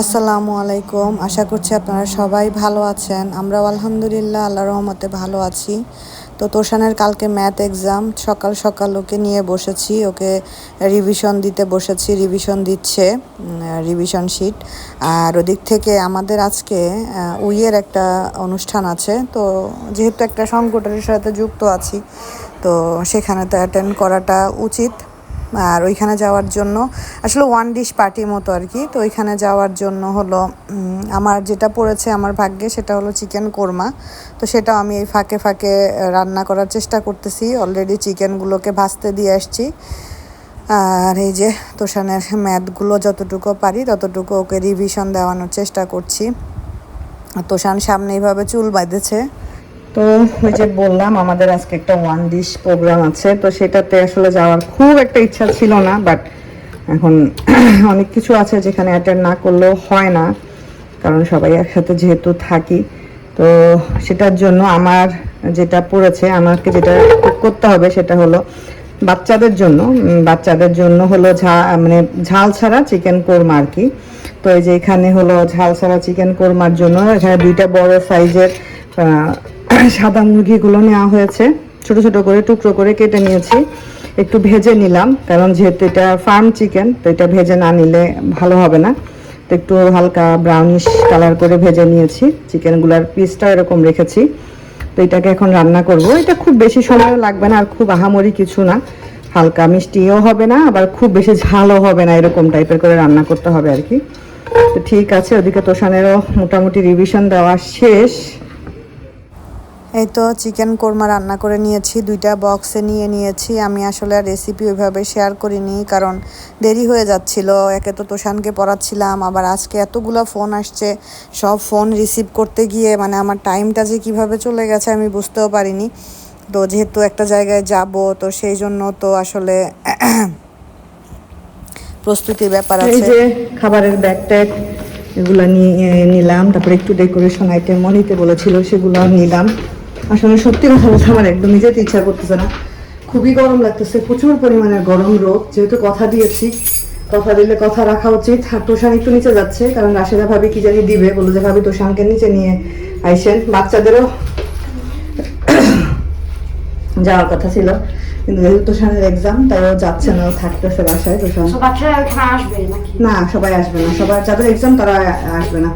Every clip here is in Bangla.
আসসালামু আলাইকুম। আশা করছি আপনারা সবাই ভালো আছেন। আমরাও আলহামদুলিল্লাহ আল্লাহ রহমতে ভালো আছি। তো তোষানের কালকে ম্যাথ এক্সাম, সকাল সকাল ওকে নিয়ে বসেছি। ওকে রিভিশন দিতে বসেছি রিভিশন দিচ্ছে রিভিশন শিট আর ওদিক থেকে আমাদের আজকে উইয়ের একটা অনুষ্ঠান আছে। তো যেহেতু একটা সংগঠনের সাথে যুক্ত আছি, তো সেখানে তো অ্যাটেন্ড করাটা উচিত। আর ওইখানে যাওয়ার জন্য আসলে ওয়ান ডিশ পার্টির মতো আর কি। তো ওইখানে যাওয়ার জন্য হলো আমার যেটা পড়েছে আমার ভাগ্যে সেটা হলো চিকেন কোরমা। তো সেটাও আমি এই ফাঁকে ফাঁকে রান্না করার চেষ্টা করতেছি। অলরেডি চিকেনগুলোকে ভাজতে দিয়ে আসছি। আর এই যে তোষানের ম্যাথগুলো যতটুকু পারি ততটুকু ওকে রিভিশন দেওয়ানোর চেষ্টা করছি। তোষান সামনে এইভাবে চুল বাঁধেছে। তো ওই যে বললাম, আমাদের আজকে একটা ওয়ান ডিশ প্রোগ্রাম আছে, তো সেটাতে আসলে যাওয়ার খুব একটা ইচ্ছা ছিল না বাট এখন অনেক কিছু আছে যেখানে অ্যাটেন্ড না করলেও হয় না, কারণ সবাই একসাথে যেহেতু থাকি। তো সেটার জন্য আমার যেটা পড়েছে, আমাকে যেটা করতে হবে সেটা হলো বাচ্চাদের জন্য বাচ্চাদের জন্য হলো ঝা মানে ঝাল ছাড়া চিকেন কোরমা আর কি। তো এই যে এখানে হলো ঝাল ছাড়া চিকেন কোরমার জন্য, এখানে দুইটা বড় সাইজের সাদা মুরগিগুলো নেওয়া হয়েছে। ছোট ছোট করে, টুকরো করে কেটে নিয়েছি। একটু ভেজে নিলাম, কারণ যেহেতু এটা ফার্ম চিকেন তো এটা ভেজে না নিলে ভালো হবে না। তো একটু হালকা ব্রাউনিশ কালার করে ভেজে নিয়েছি। চিকেনগুলার পিসটা এরকম রেখেছি। তো এটাকে এখন রান্না করব। এটা খুব বেশি সময়ও লাগবে না, আর খুব আহামরি কিছু না। হালকা মিষ্টিও হবে না, আবার খুব বেশি ঝালও হবে না, এরকম টাইপের করে রান্না করতে হবে আর কি। তো ঠিক আছে, ওদিকে তোষানেরও মোটামুটি রিভিশন দেওয়া শেষ। এই তো চিকেন কোরমা রান্না করে নিয়েছি দুইটা বক্সে নিয়ে নিয়েছি। আমি আসলে রেসিপি ওইভাবে শেয়ার করিনি কারণ দেরি হয়ে যাচ্ছিল। একে তো তোষানকে পড়াচ্ছিলাম আবার আজকে এতগুলো ফোন আসছে সব ফোন রিসিভ করতে গিয়ে মানে আমার টাইমটা যে কীভাবে চলে গেছে আমি বুঝতেও পারিনি। তো যেহেতু একটা জায়গায় যাব তো সেই জন্য তো আসলে প্রস্তুতির ব্যাপার আছে। যে খাবারের ব্যাগ ট্যাগ এগুলো নিয়ে নিলাম তারপরে একটু ডেকোরেশন আইটেমও মনিতে বলেছিল সেগুলো নিলাম। আসলে সত্যি কথা বলতে আমার একদমই যেতে ইচ্ছা করতেছে না। খুবই গরম লাগতেছে প্রচুর পরিমাণে গরম রোদ। যেহেতু কথা দিয়েছি কথা দিলে কথা রাখা উচিত। আর তোষান একটু নিচে যাচ্ছে কারণ রাশেদা ভাবি কি জানি দিবে বলে যে ভাবি তোষানকে নিচে নিয়ে আইসেন। বাচ্চাদেরও যাওয়ার কথা ছিল কিন্তু যেহেতু তোষানের এক্সাম তাই ও যাচ্ছে না ও থাকতেছে বাসায় তোষান। তো বাচ্চারা ওখানে আসবে নাকি? না সবাই আসবে না। সবাই যাদের এক্সাম তারা আসবে না।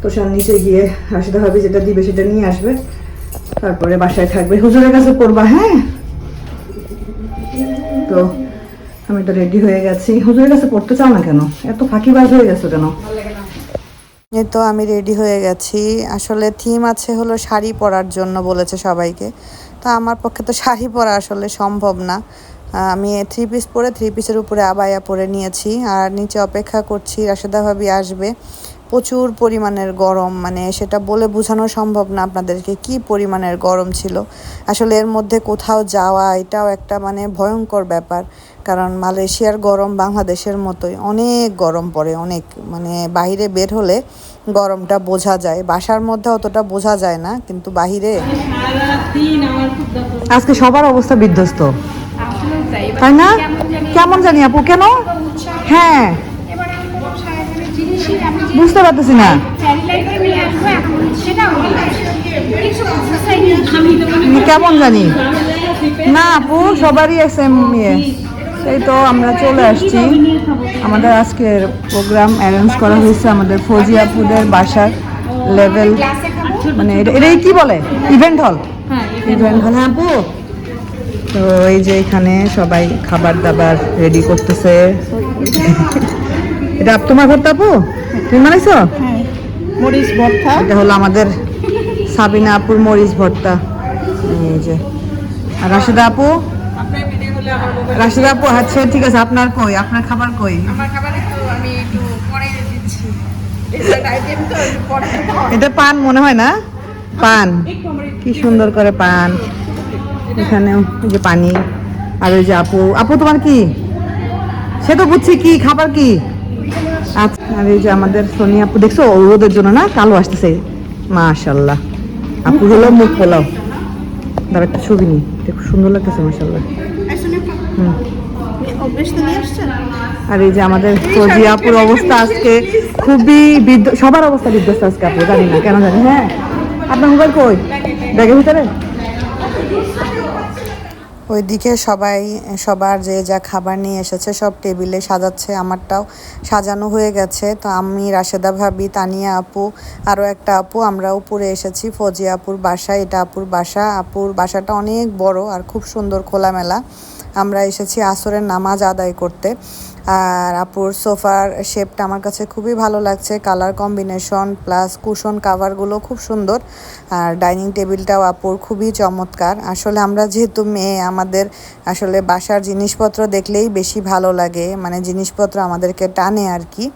তো সব নিচে গিয়ে রাশিদা ভাবি যেটা দিবে সেটা নিয়ে আসবে। তারপরে বাসায় থাকবে। হুজুরের কাছে পড়বা হ্যাঁ? তো, আমি তো রেডি হয়ে গেছি। হুজুরের কাছে পড়তে চাও না কেন? এত ফাঁকিবাজ হয়ে গেছো কেন? এই তো আমি রেডি হয়ে গেছি। আসলে থিম আছে হলো শাড়ি পরার জন্য বলেছে সবাইকে। তো আমার পক্ষে তো শাড়ি পরা আসলে সম্ভব না। আমি থ্রি পিস পরে থ্রি পিসের উপরে আবায়া পরে নিয়েছি। আর নিচে অপেক্ষা করছি, রাশেদা ভাবি আসবে। প্রচুর পরিমাণের গরম মানে সেটা বলে বোঝানো সম্ভব না আপনাদেরকে কি পরিমাণের গরম ছিল। আসলে এর মধ্যে কোথাও যাওয়া, এটাও একটা মানে ভয়ঙ্কর ব্যাপার। কারণ মালয়েশিয়ার গরম বাংলাদেশের মতোই। অনেক গরম পড়ে, অনেক মানে বাইরে বের হলে গরমটা বোঝা যায়। বাসার মধ্যে অতটা বোঝা যায় না, কিন্তু বাইরে আজকে সবার অবস্থা বিধ্বস্ত। তাই না? কেমন জানি আপু, কেন? হ্যাঁ। বুঝতে পারতেছি না। কেমন জানি? না আপু সবারই এসএম ইয়ে এই তো আমরা চলে আসছি। আমাদের আজকের প্রোগ্রাম অ্যারেঞ্জ করা হয়েছে আমাদের ফৌজি আপুদের বাসার লেভেল মানে এটা এটাই কি বলে? ইভেন্ট হল ইভেন্ট হল হ্যাঁ আপু। তো এই যে এখানে সবাই খাবার দাবার রেডি করতেছে। এটা আপ- তোমার ঘরটা আপু? তুমি বানাইছো? মরিচ ভর্তা। এটা হলো আমাদের সাবিনা আপুর মরিচ ভর্তা। এই যে। আর রাশিদা আপু? রাশিদা আপু আচ্ছা ঠিক আছে আপনার কই? আপনার খাবার কই? আমার খাবারে তো আমি একটু পরে দিচ্ছি। ডেজার্ট আইটেম তো একটু পরে এটা পান মনে হয় না? পান। কি সুন্দর করে পান। এখানেও যে পানি। আর ওই যে আপু। আপু তোমার কি? সে তো বুঝছি কি খাবার কি? আচ্ছা আর এই যে আমাদের সোনি আপু দেখছ রোদের জন্য না কালো আসতেছে। মাশাল্লাহ। আপু হলো মুখ পোলাও। দাঁড়া একটা ছবি নি খুব সুন্দর লাগতেছে মাশাল্লাহ। হুম। আর এই যে আমাদের ফজিয়াপুর অবস্থা আজকে খুবই সবার অবস্থা বিধ্বস্ত আজকে আপু জানি না কেন জানি হ্যাঁ? আপনার মোবাইল কই? ব্যাগের ভিতরে? ওইদিকে সবাই, সবার যে যা খাবার নিয়ে এসেছে সব টেবিলে সাজাচ্ছে আমারটাও। সাজানো হয়ে গেছে। তো আমি, রাশেদা ভাবি, তানিয়া আপু, আরও একটা আপু, আমরাও উপরে এসেছি, ফজি আপুর বাসা, এটা আপুর বাসা। আপুর বাসাটা অনেক বড় আর খুব সুন্দর খোলামেলা। আমরা এসেছি আসরের নামাজ আদায় করতে। আর আপুর সোফার শেপটা আমার কাছে খুবই ভালো লাগছে। কালার কম্বিনেশন প্লাস কুশন কাভারগুলো খুব সুন্দর। আর ডাইনিং টেবিলটাও আপুর খুবই চমৎকার। আসলে আমরা যেহেতু মেয়ে, আমাদের আসলে বাসার জিনিসপত্র দেখলেই বেশি ভালো লাগে। মানে জিনিসপত্র আমাদেরকে টানে আর কি।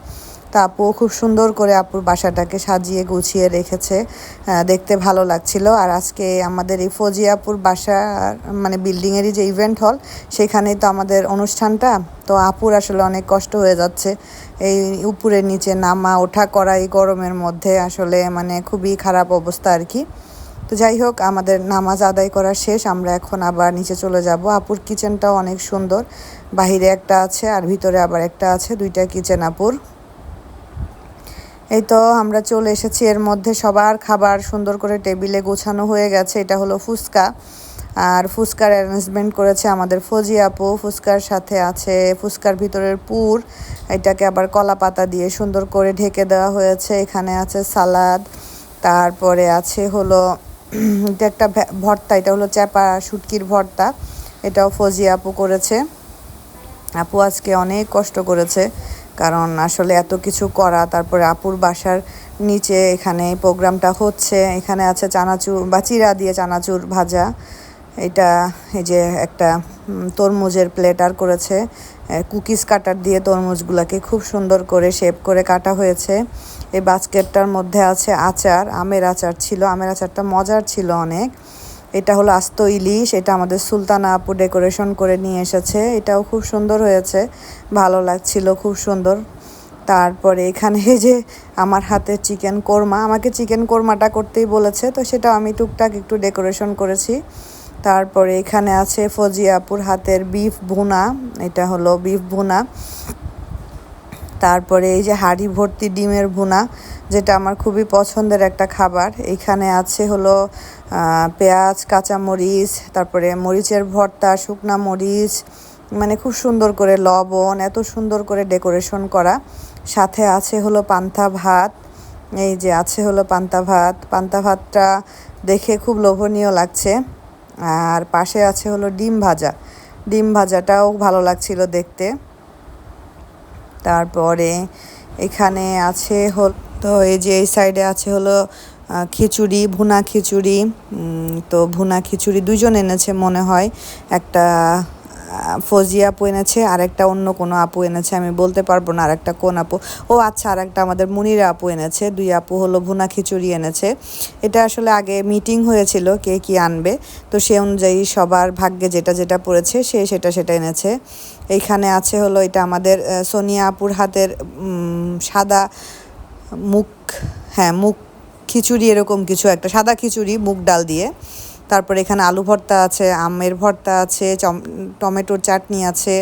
তা আপুও খুব সুন্দর করে আপুর বাসাটাকে সাজিয়ে গুছিয়ে রেখেছে দেখতে ভালো লাগছিল। আর আজকে আমাদের এই ফজি আপুর বাসা মানে বিল্ডিংয়েরই যে ইভেন্ট হল সেখানেই তো আমাদের অনুষ্ঠানটা। তো আপুর আসলে অনেক কষ্ট হয়ে যাচ্ছে। এই উপরে নিচে নামা, ওঠা করা এই গরমের মধ্যে আসলে মানে খুবই খারাপ অবস্থা আর কি। তো যাই হোক, আমাদের নামাজ আদায় করা শেষ, আমরা এখন আবার নিচে চলে যাব। আপুর কিচেনটাও অনেক সুন্দর। বাহিরে একটা আছে আর ভিতরে আবার একটা আছে, দুইটা কিচেন আপুর। এই তো আমরা চলে এসেছি, এর মধ্যে সবার খাবার সুন্দর করে টেবিলে গোছানো হয়ে গেছে, এটা হলো ফুচকা। আর ফুচকার অ্যারেঞ্জমেন্ট করেছে আমাদের ফজি আপু, ফুচকার সাথে আছে ফুচকার ভিতরের পুর, এটাকে আবার কলা পাতা দিয়ে সুন্দর করে ঢেকে দেওয়া হয়েছে, এখানে আছে সালাদ, তারপরে আছে হলো এটা একটা ভর্তা, এটা হলো চ্যাপা শুটকির ভর্তা, এটাও ফজি আপু করেছে। আপু আজকে অনেক কষ্ট করেছে কারণ আসলে এত কিছু করা, তারপরে আপুর বাসার নিচে এখানে প্রোগ্রামটা হচ্ছে, এখানে আছে চানাচুর বা চিরা দিয়ে চানাচুর ভাজা। এটা এই যে একটা তরমুজের প্লেটার করেছে। কুকিজ কাটার দিয়ে তরমুজগুলোকে খুব সুন্দর করে শেপ করে কাটা হয়েছে। এই বাস্কেটটার মধ্যে আছে আচার, আমের আচার ছিল, আমের আচারটা মজার ছিল অনেক। এটা হলো আস্ত ইলিশ, এটা আমাদের সুলতানা আপু ডেকোরেশন করে নিয়ে এসেছে। এটাও খুব সুন্দর হয়েছে, ভালো লাগছিল খুব সুন্দর। তারপরে এখানে যে আমার হাতে চিকেন কোরমা, আমাকে চিকেন কোরমাটা করতেই বলেছে, তো সেটা আমি টুকটাক একটু ডেকোরেশন করেছি। তারপরে এখানে আছে ফজি আপুর হাতের বিফ ভুনা, এটা হলো বিফ ভুনা। তারপরে এই যে হাঁড়ি ভর্তি ডিমের ভুনা, যেটা আমার খুবই পছন্দের একটা খাবার। এখানে আছে হলো পেঁয়াজ, কাঁচামরিচ, তারপরে মরিচের ভর্তা, শুকনা মরিচ মানে খুব সুন্দর করে লবণ, এত সুন্দর করে ডেকোরেশন করা। সাথে আছে হলো পান্তা ভাত, এই যে আছে হলো পান্তা ভাত। পান্তা ভাতটা দেখে খুব লোভনীয় লাগছে। আর পাশে আছে হলো ডিম ভাজা। ডিম ভাজাটাও ভালো লাগছিল দেখতে। তারপরে এখানে আছে হল তো এই যে এই সাইডে আছে হলো খিচুড়ি, ভুনা খিচুড়ি তো ভুনা খিচুড়ি দুজন এনেছে মনে হয়। একটা ফজি আপু এনেছে আর একটা অন্য কোনো আপু এনেছে, আমি বলতে পারব না আর একটা কোন আপু। ও আচ্ছা আর একটা আমাদের মুনিরা আপু এনেছে, দুই আপু হলো ভুনা খিচুড়ি এনেছে। এটা আসলে আগে মিটিং হয়েছিল কে কি আনবে, তো সে অনুযায়ী সবার ভাগ্যে যেটা যেটা পড়েছে, সে সেটা সেটা এনেছে। এইখানে আছে হলো এটা আমাদের সোনিয়া আপুর হাতের সাদা মুখ হ্যাঁ মুখ খিচুড়ি এরকম কিছু, একটা সাদা খিচুড়ি, মুগ ডাল দিয়ে। তারপরে এখানে আলু ভর্তা আছে, আমের ভর্তা আছে টমেটোর চাটনি আছে,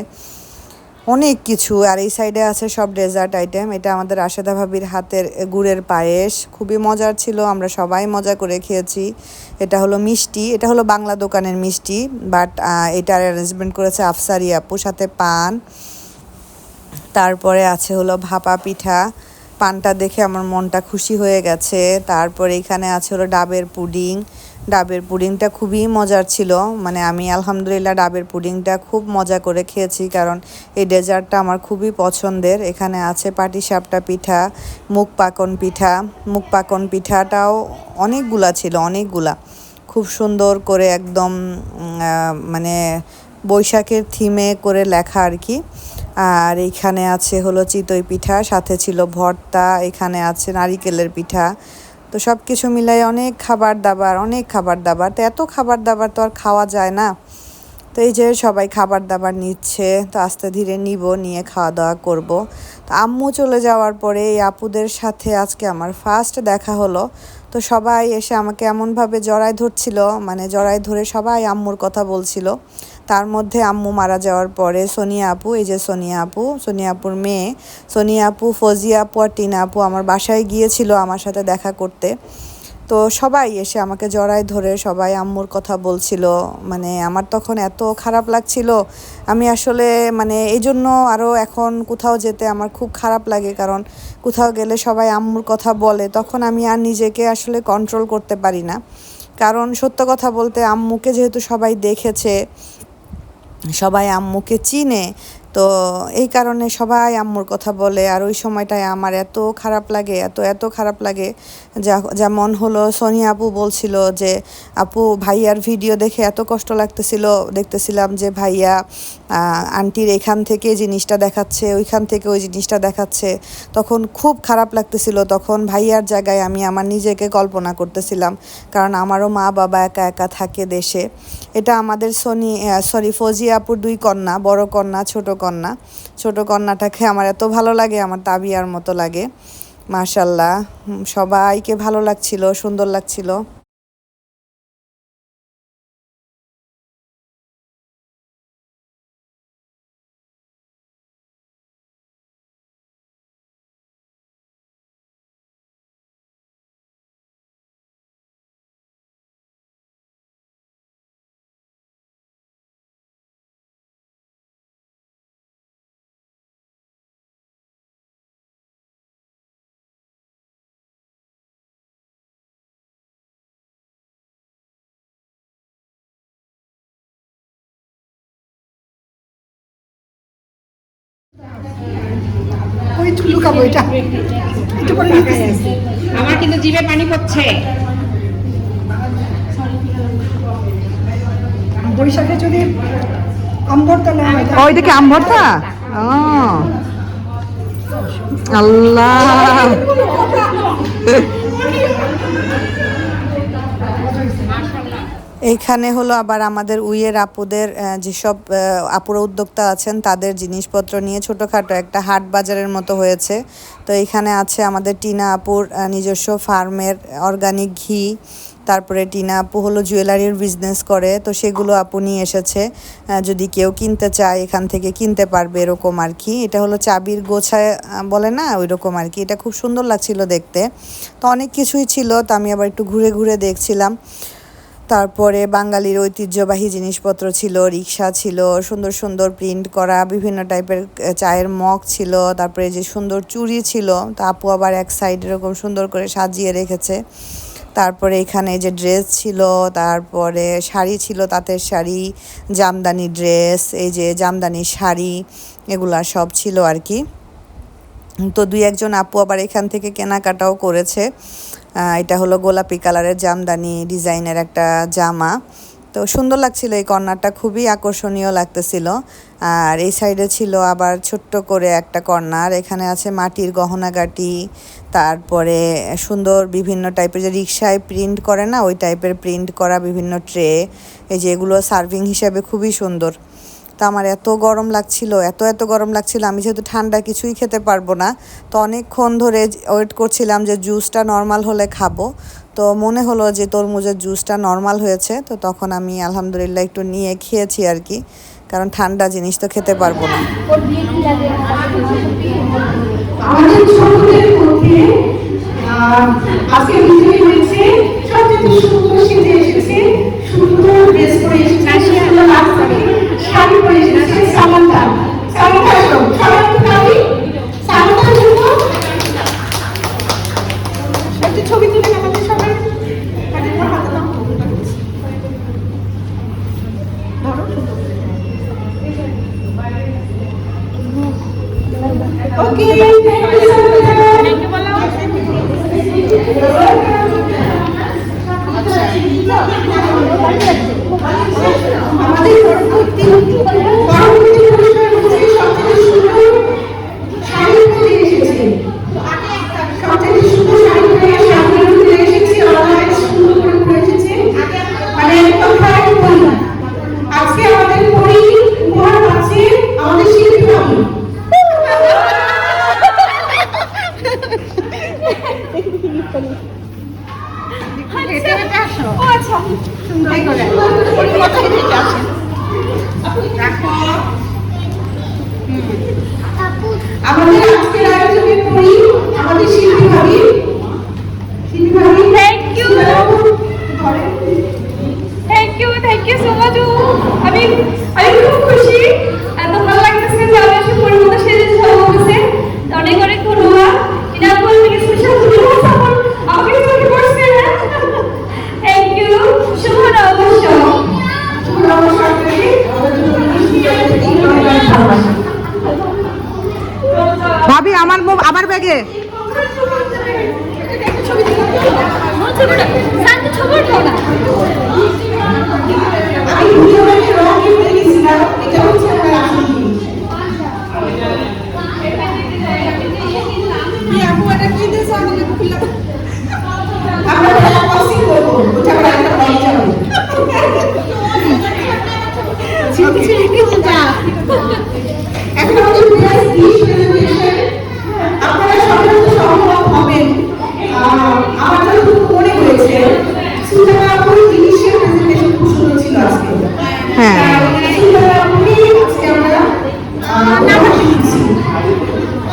অনেক কিছু। আর এই সাইডে আছে সব ডেজার্ট আইটেম। এটা আমাদের আশেদা ভাবির হাতের গুড়ের পায়েস। খুবই মজার ছিল, আমরা সবাই মজা করে খেয়েছি। এটা হলো মিষ্টি, এটা হলো বাংলা দোকানের মিষ্টি, বাট এটার অ্যারেঞ্জমেন্ট করেছে আফসারি আপু সাথে পান। তারপরে আছে হলো ভাপা পিঠা। পানটা দেখে আমার মনটা খুশি হয়ে গেছে। তারপর এখানে আছে হলো ডাবের পুডিং। ডাবের পুডিংটা খুবই মজার ছিল। মানে আমি আলহামদুলিল্লাহ ডাবের পুডিংটা খুব মজা করে খেয়েছি কারণ এই ডেজার্টটা আমার খুবই পছন্দের। এখানে আছে পাটিসাপটা পিঠা মুখ পাকন পিঠা। মুখ পাকন পিঠাটাও অনেকগুলা ছিল, অনেকগুলা। খুব সুন্দর করে একদম মানে বৈশাখের থিমে করে লেখা আর কি। আর এইখানে আছে হলো চিতই পিঠা, সাথে ছিল ভর্তা, এখানে আছে নারিকেলের পিঠা। তো সব কিছু মিলাই অনেক খাবার দাবার, অনেক খাবার দাবার। তো এত খাবার দাবার তো আর খাওয়া যায় না। তো এই যে সবাই খাবার দাবার নিচ্ছে, তো আস্তে ধীরে নিব, নিয়ে খাওয়া দাওয়া করব। তো আম্মু চলে যাওয়ার পরে এই আপুদের সাথে আজকে আমার ফার্স্ট দেখা হলো। তো সবাই এসে আমাকে এমনভাবে জড়ায় ধরছিল মানে জড়ায় ধরে সবাই আম্মুর কথা বলছিল। তার মধ্যে আম্মু মারা যাওয়ার পরে সোনিয়া আপু, এই যে সোনিয়া আপু, সোনিয়া আপুর মেয়ে, সোনিয়া আপু, ফজিয়া আপু আর টিনা আপু আমার বাসায় গিয়েছিল আমার সাথে দেখা করতে। তো সবাই এসে আমাকে জড়ায় ধরে সবাই আম্মুর কথা বলছিল। মানে আমার তখন এত খারাপ লাগছিল। আমি আসলে মানে এই জন্য আরও এখন কোথাও যেতে আমার খুব খারাপ লাগে কারণ কোথাও গেলে সবাই আম্মুর কথা বলে। তখন আমি আর নিজেকে আসলে কন্ট্রোল করতে পারি না। কারণ সত্য কথা বলতে আম্মুকে যেহেতু সবাই দেখেছে সবাই আম্মুকে চিনে, তো এই কারণে সবাই আম্মুর কথা বলে। আর ওই সময়টায় আমার এত খারাপ লাগে, এত এত খারাপ লাগে। যা, যেমন হলো সোনিয়া আপু বলছিল যে, আপু, ভাইয়ার ভিডিও দেখে এত কষ্ট লাগতেছিল। দেখতেছিলাম যে ভাইয়া আন্টির এখান থেকে জিনিসটা দেখাচ্ছে, ওইখান থেকে ওই জিনিসটা দেখাচ্ছে। তখন খুব খারাপ লাগতেছিল। তখন ভাইয়ার জায়গায় আমি আমার নিজেকে কল্পনা করতেছিলাম। কারণ আমারও মা বাবা একা একা থাকে দেশে। এটা আমাদের সনি সরি ফজি আপুর দুই কন্যা, বড় কন্যা, ছোট কন্যা। ছোট কন্যাটাকে আমার এত ভালো লাগে, আমার তাবিয়ার মতো লাগে। মাশাল্লাহ সবাইকে ভালো লাগছিল, সুন্দর লাগছিল। ওই একটু লুকাবো এটা। একটু পরে। আমার কিন্তু জিভে পানি পড়ছে। বৈশাখে যদি নেওয়া হয় ওই দেখে আম ভর্তা আল্লাহ। এইখানে হলো আবার আমাদের উইয়ের আপুদের যেসব আপুরা উদ্যোক্তা আছেন, তাদের জিনিসপত্র নিয়ে ছোটোখাটো একটা হাট বাজারের মতো হয়েছে। তো এখানে আছে আমাদের টিনা আপুর নিজস্ব ফার্মের অর্গানিক ঘি, তারপরে টিনা আপু হলো জুয়েলারির বিজনেস করে, তো সেগুলো আপু নিয়ে এসেছে। যদি কেউ কিনতে চায়, এখান থেকে কিনতে পারবে এরকম আর কি। এটা হলো চাবির গোছায় বলে না ওই রকম আর কি। এটা খুব সুন্দর লাগছিল দেখতে। তো অনেক কিছুই ছিল, তো আমি আবার একটু ঘুরে ঘুরে দেখছিলাম। তারপরে বাঙালির ঐতিহ্যবাহী জিনিসপত্র ছিল, রিক্সা ছিল, সুন্দর সুন্দর প্রিন্ট করা, বিভিন্ন টাইপের চায়ের মগ ছিল, তারপরে যে সুন্দর চুড়ি ছিল, তা আপু আবার এক সাইড এরকম সুন্দর করে সাজিয়ে রেখেছে। তারপরে এখানে যে ড্রেস ছিল, তারপরে শাড়ি ছিল, তাঁতের শাড়ি, জামদানি ড্রেস এই যে জামদানি শাড়ি, এগুলা সব ছিল আর কি। তো দুই একজন আপু আবার এখান থেকে কেনাকাটাও করেছে। এটা হলো গোলাপি কালারের জামদানি ডিজাইনের একটা জামা। তো সুন্দর লাগছিল এই কর্নারটা, খুবই আকর্ষণীয় লাগতেছিল। আর এই সাইডে ছিল আবার ছোট্ট করে একটা কর্নার, এখানে আছে মাটির গহনাগাটি, তারপরে সুন্দর বিভিন্ন টাইপের যে রিক্সায় প্রিন্ট করে না, ওই টাইপের প্রিন্ট করা বিভিন্ন ট্রে, এই যে এগুলো সার্ভিং হিসাবে খুবই সুন্দর। তো আমার এত গরম লাগছিল, এত এত গরম লাগছিল, আমি যেহেতু ঠান্ডা কিছুই খেতে পারব না, তো অনেকক্ষণ ধরে ওয়েট করছিলাম যে জুসটা নর্মাল হলে খাব। তো মনে হলো যে তরমুজের জুসটা নর্মাল হয়েছে, তো তখন আমি আলহামদুলিল্লাহ একটু নিয়ে খেয়েছি আর কি, কারণ ঠান্ডা জিনিস তো খেতে পারব না। সুন্দর শাড়ি পরে এসেছে সামান্তা সামান্তা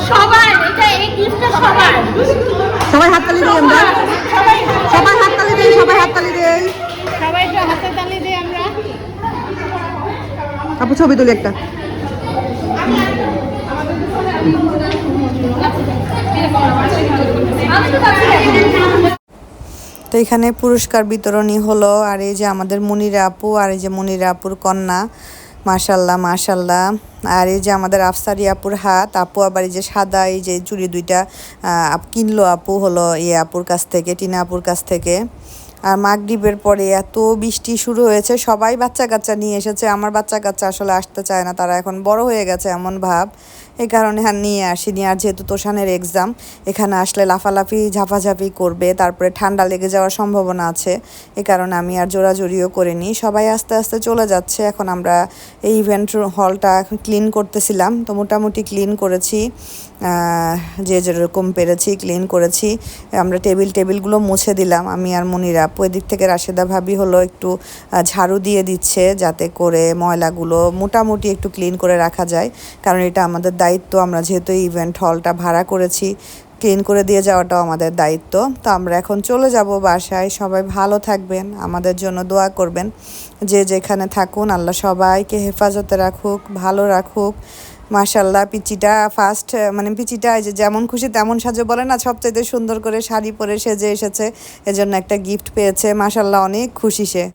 সবার এটা এই গিফটটা সবার। সবাই হাততালি দিই আমরা সবাই হাততালি দেই সবাই হাততালি দেই সবাই একটু হাতে তালি দিই আমরা। আপু ছবি তুলি একটা। তো এখানে পুরস্কার বিতরণী হলো আর এই যে আমাদের মনিরা আপু আর এই যে মনিরা আপুর কন্যা। মাশাল্লাহ মাশাল্লাহ। আর এই যে আমাদের আফসারি আপুর হাত, আপু আবার এই যে সাদা, এই যে চুড়ি দুইটা কিনলো আপু হলো ইয়ে আপুর কাছ থেকে, টিনা আপুর কাছ থেকে। আর মাগরীবের পরে এত বৃষ্টি শুরু হয়েছে, সবাই বাচ্চা কাচ্চা নিয়ে এসেছে। আমার বাচ্চা কাচ্চা আসলে আসতে চায় না, তারা এখন বড় হয়ে গেছে, এমন ভাব। এই কারণে আর নিয়ে আসিনি। আর যেহেতু তোষানের এক্সাম এখানে আসলে লাফালাফি, ঝাপাঝাপি করবে, তারপরে ঠান্ডা লেগে যাওয়ার সম্ভাবনা আছে। এ কারণে আমি আর জোরাজুরিও করিনি। সবাই আস্তে আস্তে চলে যাচ্ছে। এখন আমরা এই ইভেন্ট হলটা ক্লিন করতেছিলাম। তো মোটামুটি ক্লিন করেছি। যে যেরকম পেরেছি ক্লিন করেছি। আমরা টেবিল, টেবিলগুলো মুছে দিলাম। আমি আর মনিরা আপু এদিক থেকে রাশেদা ভাবি হলো একটু ঝাড়ু দিয়ে দিচ্ছে যাতে করে ময়লাগুলো মোটামুটি একটু ক্লিন করে রাখা যায়। কারণ এটা আমাদের দায়িত্ব, আমরা যেহেতু ইভেন্ট হলটা ভাড়া করেছি ক্লিন করে দিয়ে যাওয়াটাও আমাদের দায়িত্ব। তো আমরা এখন চলে যাব বাসায়। সবাই ভালো থাকবেন, আমাদের জন্য দোয়া করবেন। যে যেখানে থাকুন, আল্লাহ সবাইকে হেফাজতে রাখুক, ভালো রাখুক। মাশাল্লাহ পিচিটা ফার্স্ট মানে পিচিটা যে যেমন খুশি তেমন সাজে। বলে না, সবচাইতে সুন্দর করে শাড়ি পরে সেজে এসেছে। এজন্য একটা গিফট পেয়েছে। মাশাল্লাহ অনেক খুশি সে।